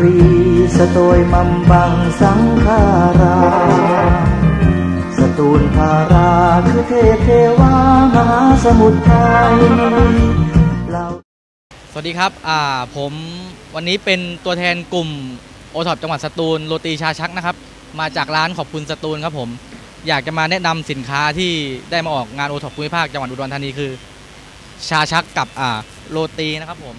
รีสโตยมัมบังสังขารา สตูลภาราคือเทเทวามหาสมุทรไทยาสวัสดีครับอ่าผมวันนี้เป็นตัวแทนกลุ่มโอท็อปจังหวัดสตูลโรตีชาชักนะครับ มาจากร้านขอบคุณสตูลครับผม อยากจะมาแนะนำสินค้าที่ได้มาออกงานโอท็อปภูมิภาคจังหวัดอุดรธานีคือ ชาชักกับอ่าโรตีนะครับผม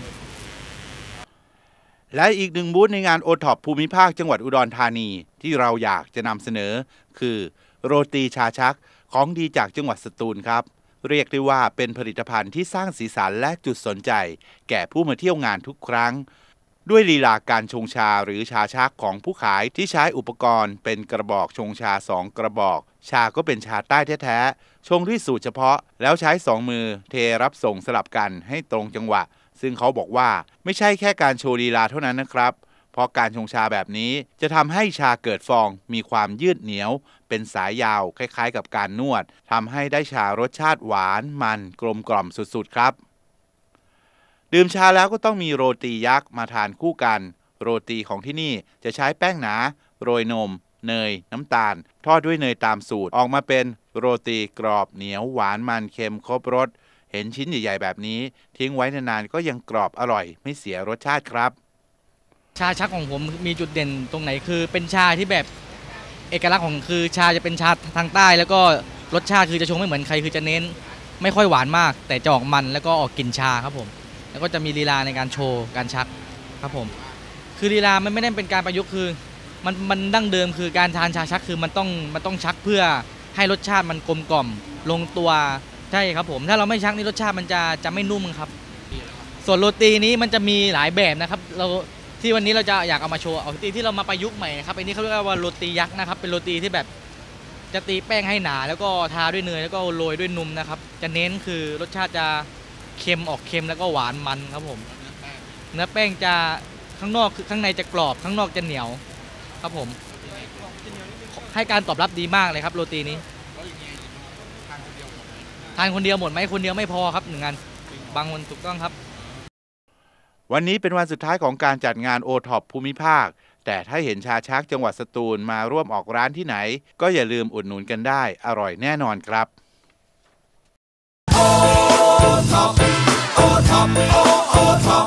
และอีกหนึ่งบูธในงานโอท็อปภูมิภาคจังหวัดอุดรธานีที่เราอยากจะนำเสนอ คือโรตีชาชักของดีจากจังหวัดสตูลครับ เรียกได้ว่าเป็นผลิตภัณฑ์ที่สร้างสีสันและจุดสนใจ แก่ผู้มาเที่ยวงานทุกครั้ง ด้วยลีลาการชงชาหรือชาชักของผู้ขายที่ใช้อุปกรณ์เป็นกระบอกชงชาสองกระบอก ชาก็เป็นชาใต้แท้ๆ ชงด้วยสูตรเฉพาะ แล้วใช้สองมือเทรับส่งสลับกันให้ตรงจังหวะ ซึ่งเขาบอกว่าไม่ใช่แค่การโชว์ลีลาเท่านั้นนะครับ เพราะการชงชาแบบนี้จะทำให้ชาเกิดฟอง มีความยืดเหนียว เป็นสายยาวคล้ายๆ กับการนวดทำให้ได้ชารสชาติหวานมันกลมกล่อมสุดๆ ครับ ดื่มชาแล้วก็ต้องมีโรตียักษ์มาทานคู่กัน โรตีของที่นี่จะใช้แป้งหนา โรยนม เนย น้ำตาล ทอดด้วยเนยตามสูตรออกมาเป็นโรตีกรอบเหนียวหวานมันเค็มครบรสเห็นชิ้นใหญ่ๆแบบนี้ ทิ้งไว้นานๆก็ยังกรอบอร่อย ไม่เสียรสชาติครับ ชาชักของผมมีจุดเด่นตรงไหนคือ เป็นชาที่แบบเอกลักษณ์ของคือชาจะเป็นชาทางใต้ แล้วก็รสชาติคือจะชงไม่เหมือนใครคือจะเน้น ไม่ค่อยหวานมาก แต่จะออกมันแล้วก็ออกกลิ่นชาครับผม แล้วก็จะมีลีลาในการโชว์การชักครับผม คือลีลามันไม่ได้เป็นการประยุกต์คือมันมันดั้งเดิมคือการทานชาชักคือมันต้องมันต้องชักเพื่อให้รสชาติมันกลมกล่อมลงตัวใช่ครับผม ถ้าเราไม่ชักนี่รสชาติมันจะจะไม่นุ่มครับ ส่วนโรตีนี้มันจะมีหลายแบบนะครับ เราที่วันนี้เราจะอยากเอามาโชว์เอาโรตีที่เรามาประยุกต์ใหม่นะครับอันนี้เขาเรียกว่าโรตียักษ์นะครับเป็นโรตีที่แบบจะตีแป้งให้หนา แล้วก็ทาด้วยเนยแล้วก็โรยด้วยนมนะครับ จะเน้นคือรสชาติจะ เค็มออกเค็มแล้วก็หวานมันครับผม เนื้อแป้งจะข้างนอกคือข้างในจะกรอบข้างนอกจะเหนียวครับผม ให้การตอบรับดีมากเลยครับโรตีนี้ ทานคนเดียวหมดไหมคนเดียวไม่พอครับหนึ่งอันบางวันถูกต้องครับ วันนี้เป็นวันสุดท้ายของการจัดงานโอท็อปภูมิภาค แต่ถ้าเห็นชาชักจังหวัดสตูลมาร่วมออกร้านที่ไหน ก็อย่าลืมอุดหนุนกันได้ อร่อยแน่นอนครับ โอท็อปโอท็อปโอโอท็อป